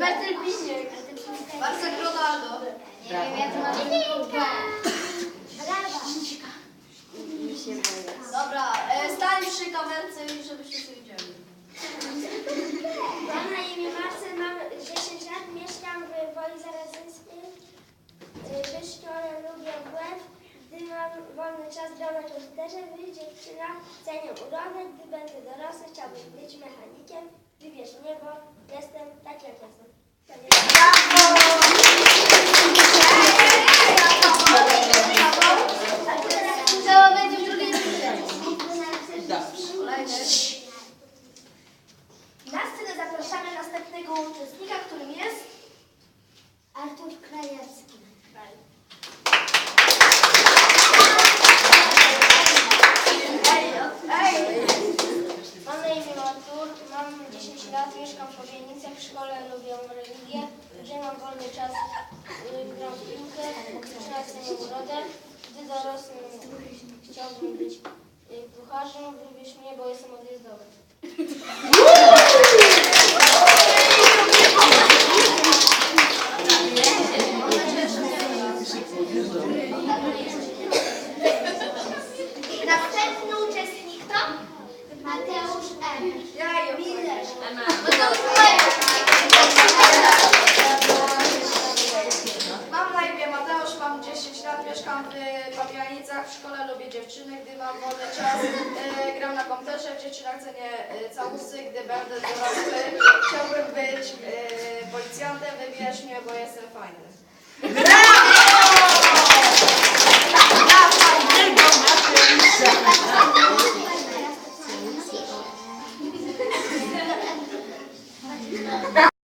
Marcel Piśniek. Bartek Ronaldo. Nie wiem, ja to mam Dobra, e, stań przy kamerce i żeby wszyscy widzieli. Mam na imię Marcel, mam 10 lat, mieszkam w Woli Zarazyńskiej. Y, W szkole lubię WF. Gdy mam wolny czas, gram na komputerze. Wy, dziewczyna, cenię urodę. Gdy będę dorosły, chciałbym być mechanikiem. Wybierz mnie, bo jestem tak jak jestem. Turze. Kolejny. Na scenę zapraszamy następnego uczestnika, którym jest Artur Krajewski. Ej! Mam na imię Artur, mam 10 mieszkam w szkole lubię religię, gdzie mam wolny czas, y, gram w piłkę, zaczynam cenię urodę. Gdy dorosnę, chciałbym być y, kucharzem, wybierz mnie, bo jestem odjazdowy. Następny uczestnik to? Mateusz Mam na imię Mateusz, mam 10 lat, mieszkam w Pabianicach, w szkole lubię dziewczyny, gdy mam wolny czas, e, gram na komputerze, w dziewczynach cenię e, całusy, gdy będę dorosły, chciałbym być e, policjantem, wybierz mnie, bo jestem fajny.